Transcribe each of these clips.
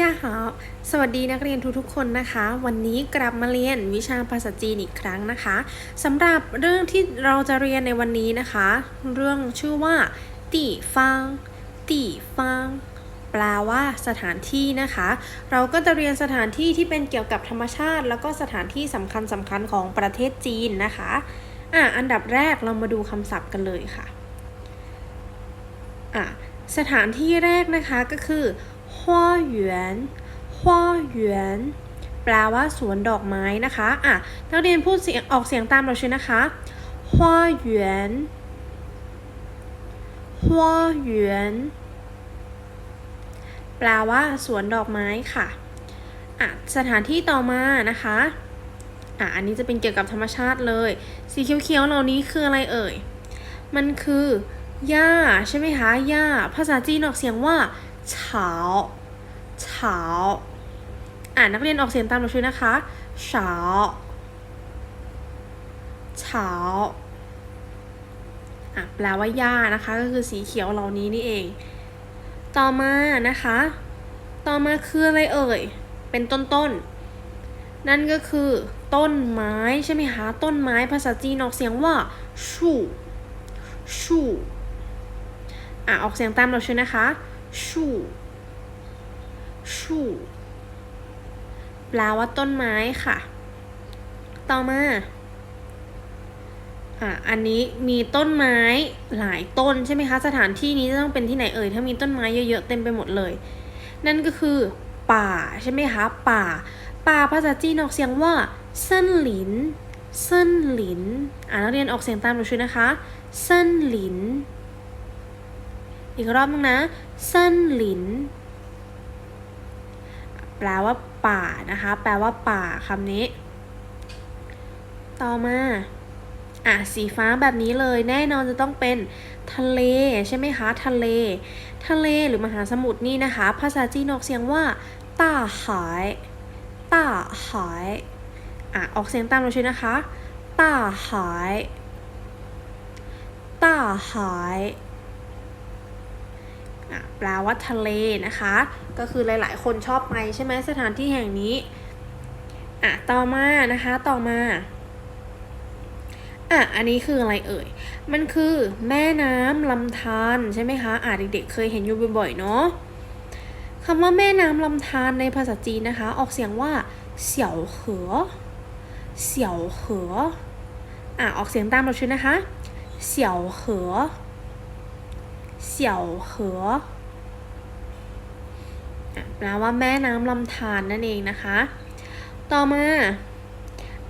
家好สวัสดีนักเรียนทุกๆคนนะคะ วันนี้กลับมาเรียนวิชาภาษาจีนอีกครั้งนะคะสำหรับเรื่องที่เราจะเรียนในวันนี้นะคะ เรื่องชื่อว่าตีฟังตีฟังแปลว่าสถานที่นะคะ เราก็จะเรียนสถานที่ที่เป็นเกี่ยวกับธรรมชาติ แล้วก็สถานที่สำคัญสำคัญๆของประเทศจีนนะคะอะอันดับแรกเรามาดูคำศัพท์กันเลยค่ะอะสถานที่แรกนะคะก็คือ ฮวเหวนฮวเหวนแปลว่าสวนดอกไม้นะคะอะนักเรียนพูดเสียงออกเสียงตามเราชินะคะฮวเหวยนฮวเหวียนแปลว่าสวนดอกไม้ค่ะอะสถานที่ต่อมานะคะอะอันนี้จะเป็นเกี่ยวกับธรรมชาติเลย สีเขียวๆเหล่านี้คืออะไรเอ่ย มันคือหญ้าใช่ไหมคะหญ้าภาษาจีนออกเสียงว่า เฉาเฉาอ่านนักเรียนออกเสียงตามเราช่วยนะคะเฉาเฉาอะแปลว่าหญ้านะคะ ก็คือสีเขียวเหล่านี้นี่เอง ต่อมานะคะ ต่อมาคืออะไรเอ่ย เป็นต้นๆนั่นก็คือต้นไม้ใช่ไหมคะ ต้นไม้ภาษาจีนออกเสียงว่าชูชูอะออกเสียงตามเราช่วยนะคะ ชูชูแปลว่าต้นไม้ค่ะ ต่อมาอะอันนี้มีต้นไม้หลายต้นใช่ไหมคะ สถานที่นี้จะต้องเป็นที่ไหนเอ่ย ถ้ามีต้นไม้เยอะๆเต็มไปหมดเลย นั่นก็คือ ป่าใช่ไหมคะ ป่า ป่าภาษาจีนออกเสียงว่าเส้นหลินเส้นหลิน อ่านักเรียนออกเสียงตามเราช่วยนะคะเส้นหลิน อีกรอบนึงนะเส้นหลิน แปลว่าป่านะคะ แปลว่าป่าคำนี้ ต่อมาอะสีฟ้าแบบนี้เลยแน่นอนจะต้องเป็นทะเลใช่ไหมคะ ทะเล ทะเลหรือมหาสมุทรนี่นะคะ ภาษาจีนออกเสียงว่าต้าหายต้าหายอะออกเสียงตามเราช่วยนะคะต้าหายต้าหาย แปลว่าทะเลนะคะ ก็คือหลาย ๆ คนชอบไปใช่ไหมสถานที่แห่งนี้อะต่อมานะคะต่อมาอะอันนี้คืออะไรเอ่ย มันคือแม่น้ำลำธารใช่ไหมคะอะเด็กๆ เคยเห็นอยู่บ่อยๆเนาะคำว่าแม่น้ำลำธารในภาษาจีนนะคะ ออกเสียงว่าเสี่ยวเหอเสี่ยวเหออะออกเสียงตามเราช่วยนะคะเสี่ยวเหอ สี่ยวเหออะแปลว่าแม่น้ำลำธารนั่นเองนะคะ ต่อมา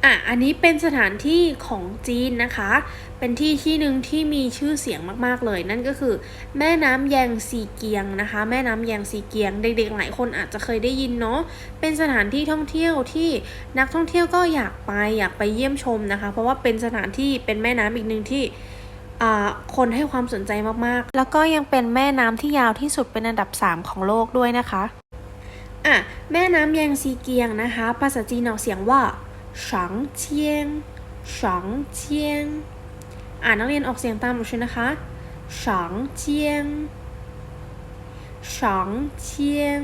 อะอันนี้เป็นสถานที่ของจีนนะคะ เป็นที่ที่หนึ่งที่มีชื่อเสียงมากๆเลย นั่นก็คือ แม่น้ำแยงซีเกียงนะคะ แม่น้ำแยงซีเกียง เด็กๆหลายคนอาจจะเคยได้ยินเนาะ เป็นสถานที่ท่องเที่ยวที่นักท่องเที่ยวก็อยากไปอยากไปเยี่ยมชมนะคะ เพราะว่าเป็นสถานที่เป็นแม่น้ำอีกหนึ่งที่ คนให้ความสนใจมากๆ แล้วก็ยังเป็นแม่น้ำที่ยาวที่สุดเป็นอันดับ 3 ของโลกด้วยนะคะ อะ แม่น้ำแยงซีเกียงนะคะ ภาษาจีนออกเสียงว่าฉังเชียงฉังเชียง อ่านนักเรียนออกเสียงตามหนูช่วยนะคะฉังเชียงฉังเชียง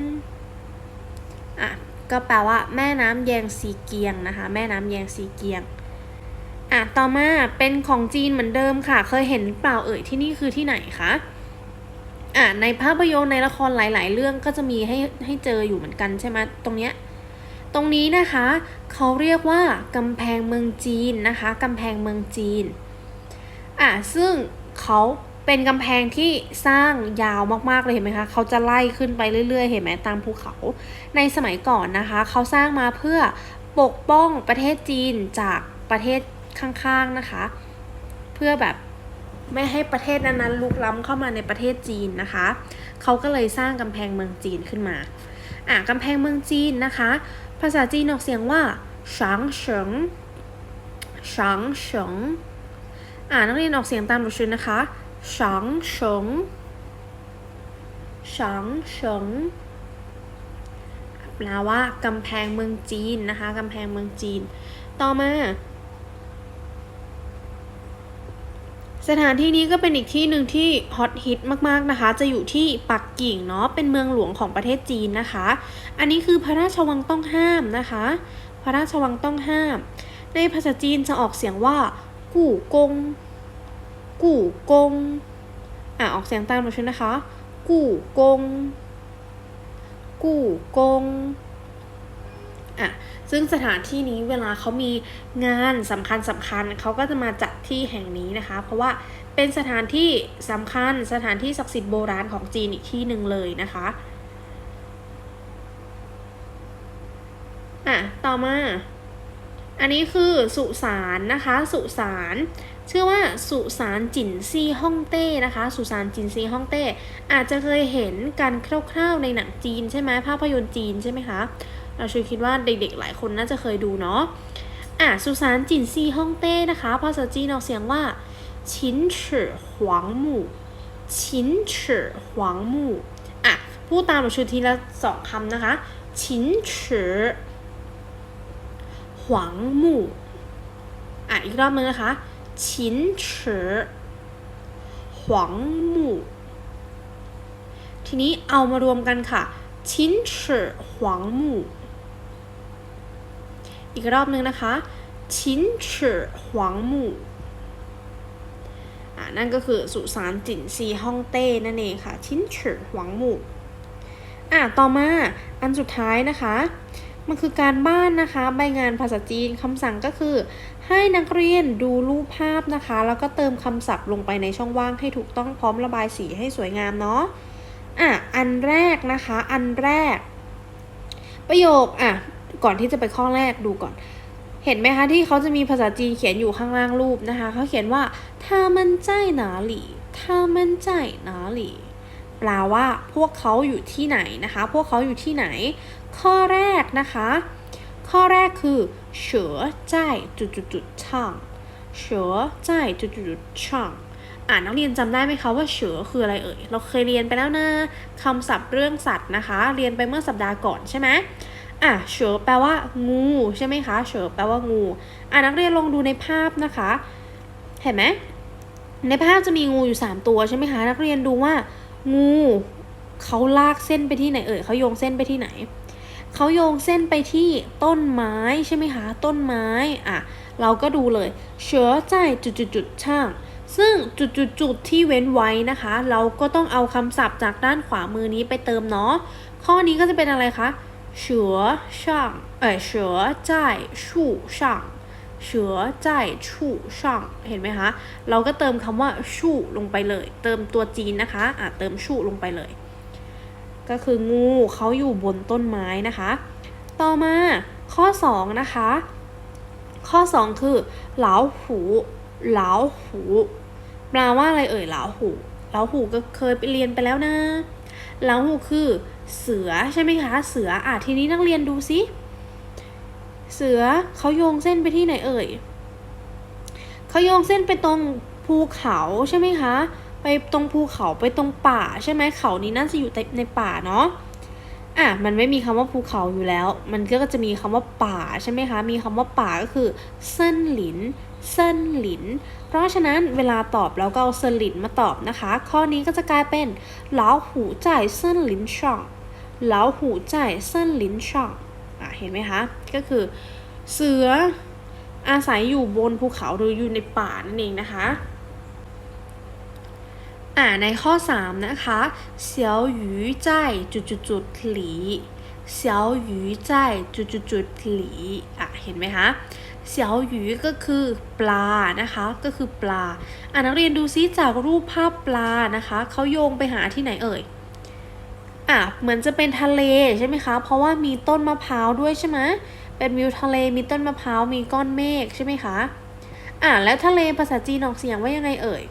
อะ ก็แปลว่าแม่น้ำแยงซีเกียงนะคะ แม่น้ำแยงซีเกียง อะต่อมาเป็นของจีนเหมือนเดิมค่ะ เคยเห็นเปล่าเอ่ยที่นี่คือที่ไหนคะอะในภาพยนตร์ในละครหลาย ๆ เรื่องก็จะมีให้ให้เจออยู่เหมือนกันใช่ไหมตรงเนี้ยตรงนี้นะคะเขาเรียกว่ากำแพงเมืองจีนนะคะกำแพงเมืองจีนอะซึ่งเขาเป็นกำแพงที่สร้างยาวมากๆเลยเห็นไหมคะเขาจะไล่ขึ้นไปเรื่อย ๆ เห็นไหมตามภูเขา ในสมัยก่อนนะคะเขาสร้างมาเพื่อปกป้องประเทศจีนจากประเทศ ข้างๆนะคะ เพื่อแบบไม่ให้ประเทศนั้นๆลุกล้ำเข้ามาในประเทศจีนนะคะ เขาก็เลยสร้างกำแพงเมืองจีนขึ้นมาอะกำแพงเมืองจีนนะคะ ภาษาจีนออกเสียงว่าฉางเฉิงฉางเฉิงอ่านักเรียนออกเสียงตามหนูชื่อนะคะฉางเฉิงฉางเฉิงแปลว่ากำแพงเมืองจีนนะคะกำแพงเมืองจีน ต่อมา สถานที่นี้ก็เป็นอีกที่หนึ่งที่ฮอตฮิตมากๆนะคะ จะอยู่ที่ปักกิ่งเนาะ เป็นเมืองหลวงของประเทศจีนนะคะ อันนี้คือพระราชวังต้องห้ามนะคะ พระราชวังต้องห้าม ในภาษาจีนจะออกเสียงว่า กู่กง กู่กง อะออกเสียงตามมาช่วยนะคะ กู่กง กู่กง อะซึ่งสถานที่นี้เวลาเขามีงานสำคัญสำคัญเขาก็จะมาจัดที่แห่งนี้นะคะ เพราะว่าเป็นสถานที่สำคัญสถานที่ศักดิ์สิทธิ์โบราณของจีนอีกที่หนึ่งเลยนะคะอะต่อมา อันนี้คือสุสานนะคะ สุสานชื่อว่าสุสานจินซีฮ่องเต้นะคะ สุสานจินซีฮ่องเต้ อาจจะเคยเห็นกันคร่าวๆในหนังจีนใช่ไหมภาพยนตร์จีนใช่ไหมคะ เราช่วยคิดว่าเด็กๆ หลายคนน่าจะเคยดูเนาะอะสุสานจินซีฮ่องเต้นะคะภาษาจีนออกเสียงว่าชินฉือหวงหมู่ชินฉือหวงหมู่อะพูดตามเราชื่อทีละสองคำนะคะชินฉือหวงหมู่อะอีกรอบนึงนะคะชินฉือหวงหมู่ทีนี้เอามารวมกันค่ะชินฉือหวงหมู่ อีกรอบนึงนะคะชินฉือหวงหมู่อ่านั่นก็คือสุสานจินซีฮ่องเต้นั่นเองค่ะชินฉือหวงหมู่อ่าต่อมาอันสุดท้ายนะคะ มันคือการบ้านนะคะ ใบงานภาษาจีนคำสั่งก็คือ ให้นักเรียนดูรูปภาพนะคะ แล้วก็เติมคำศัพท์ลงไปในช่องว่างให้ถูกต้องพร้อมระบายสีให้สวยงามเนาะอะอันแรกนะคะ อันแรก ประโยคอะ ก่อนที่จะไปข้อแรกดูก่อน เห็นไหมคะที่เขาจะมีภาษาจีนเขียนอยู่ข้างล่างรูปนะคะ เขาเขียนว่า他们在哪里他们在哪里แปลว่าพวกเขาอยู่ที่ไหนนะคะ พวกเขาอยู่ที่ไหน ข้อแรกนะคะ ข้อแรกคือเฉอใจจุดจุดจุดช่างเฉอใจจุดจุดจุดช่างอ่านักเรียนจำได้ไหมคะว่าเฉอคืออะไรเอ่ย เราเคยเรียนไปแล้วนะคำศัพท์เรื่องสัตว์นะคะ เรียนไปเมื่อสัปดาห์ก่อนใช่ไหม อะเฉอแปลว่า งูใช่ไหมคะเฉอแปลว่างู อ่านักเรียนลองดูในภาพนะคะ เห็นไหมในภาพจะมีงูอยู่ 3 ตัวใช่ไหมคะนักเรียนดูว่า งูเขาลากเส้นไปที่ไหนเอ่ยเขาโยงเส้นไปที่ไหนเขาโยงเส้นไปที่ต้นไม้ใช่ไหมคะ ต้นไม้อะเราก็ดูเลยเชื้อใจจุดจุดจุดช่าง ซึ่งจุดจุดจุดที่เว้นไว้นะคะ เราก็ต้องเอาคำศัพท์จากด้านขวามือนี้ไปเติมเนาะข้อนี้ก็จะเป็นอะไรคะ เฉอช่างเอ่ยเฉอใจชู่ช่างเฉอใจชู่ช่างเห็นไหมคะ เราก็เติมคำว่าชู่ลงไปเลย เติมตัวจีนนะคะอะเติมชู่ลงไปเลย ก็คืองูเขาอยู่บนต้นไม้นะคะ ต่อมาข้อ 2 นะคะ ข้อ 2 คือเหลาหูเหลาหูแปลว่าอะไรเอ่ยเหลาหูเหลาหูก็เคยไปเรียนไปแล้วนะเหลาหูคือ เสือใช่ไหมคะ เสืออะทีนี้นักเรียนดูสิเสือเขาโยงเส้นไปที่ไหนเอ่ยเขาโยงเส้นไปตรงภูเขาใช่ไหมคะ ไปตรงภูเขาไปตรงป่าใช่ไหมเขานี้น่าจะอยู่ในป่าเนาะอะมันไม่มีคำว่าภูเขาอยู่แล้ว มันก็จะมีคำว่าป่าใช่ไหมคะ มีคำว่าป่าก็คือเส้นหลิน เส้นหลิน เพราะฉะนั้นเวลาตอบเราก็เอาเส้นหลินมาตอบนะคะ ข้อนี้ก็จะกลายเป็นเหลาหูจ่ายเส้นหลินช่อง เหลาหูจ่ายเส้นลินช่องอะเห็นไหมคะ ก็คือเสืออาศัยอยู่บนภูเขาหรืออยู่ในป่านั่นเองนะคะอ่าในข้อ 3 นะคะเสียวหยูใจจุดจุดจุดหลีเสียวหยูใจจุดจุดจุดหลีอะเห็นไหมคะเสียวหยูก็คือปลานะคะ ก็คือปลาอ่านักเรียนดูซิจากรูปภาพปลานะคะเขาโยงไปหาที่ไหนเอ่ย อะเหมือนจะเป็นทะเลใช่ไหมคะ เพราะว่ามีต้นมะพร้าวด้วยใช่ไหมเป็นวิวทะเลมีต้นมะพร้าวมีก้อนเมฆใช่ไหมคะอะแล้วทะเลภาษาจีนออกเสียงว่ายังไงเอ่ย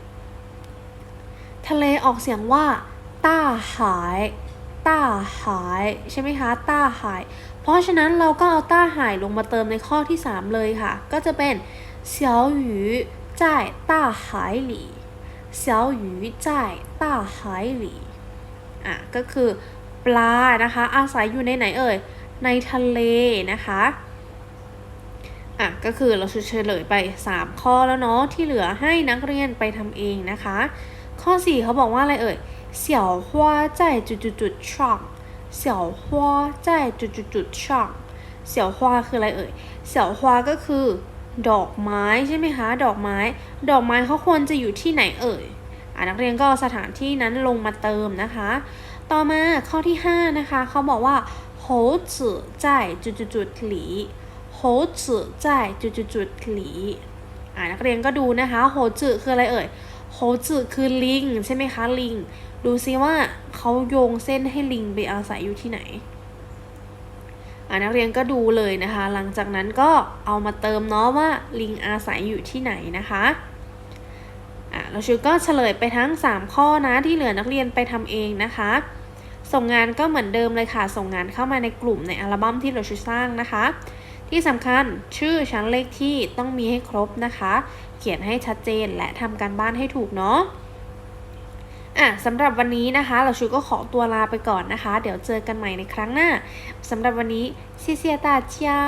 ทะเลออกเสียงว่าต้าหายต้าหายใช่ไหมคะต้าหาย เพราะฉะนั้นเราก็เอาต้าหายลงมาเติมในข้อที่ 3 เลยค่ะ ก็จะเป็นเสียวหยูจ่ายต้าหายหลี่เสียวหยูจ่ายต้าหายหลี่ อะก็คือปลานะคะ อาศัยอยู่ในไหนเอ่ย ในทะเลนะคะอะก็คือเราเฉลยไป 3 ข้อแล้วเนาะที่เหลือให้นักเรียนไปทำเองนะคะ ข้อ 4เขาบอกว่าอะไรเอ่ยเสี่ยวฮวา在จุดจุดจุดช่องเสี่ยวฮวา在จุดจุดจุดช่องเสี่ยวฮวาคืออะไรเอ่ยเสี่ยวฮวก็คือ ดอกไม้ใช่ไหมคะดอกไม้ ดอกไม้เขาควรจะอยู่ที่ไหนเอ่ย นักเรียนก็เอาสถานที่นั้นลงมาเติมนะคะ ต่อมาข้อที่ 5 นะคะ เขาบอกว่า猴子在จุดจุดจุดหลี猴子在จุดจุดจุดหลีอ่านักเรียนก็ดูนะคะโหจืคืออะไรเอ่ยโหจืคือลิงใช่ไหมคะลิง ดูซิว่าเขาโยงเส้นให้ลิงไปอาศัยอยู่ที่ไหน อ่านักเรียนก็ดูเลยนะคะ หลังจากนั้นก็เอามาเติมเนาะว่าลิงอาศัยอยู่ที่ไหนนะคะ อะเราชูก็เฉลยไปทั้ง 3 ข้อนะที่เหลือนักเรียนไปทำเองนะคะ ส่งงานก็เหมือนเดิมเลยค่ะ ส่งงานเข้ามาในกลุ่มในอัลบั้มที่เราชูสร้างนะคะ ที่สำคัญชื่อชั้นเลขที่ต้องมีให้ครบนะคะ เขียนให้ชัดเจนและทำการบ้านให้ถูกเนาะอะสำหรับวันนี้นะคะเราชูก็ขอตัวลาไปก่อนนะคะ เดี๋ยวเจอกันใหม่ในครั้งหน้าสำหรับวันนี้ซีเซียตาจ้า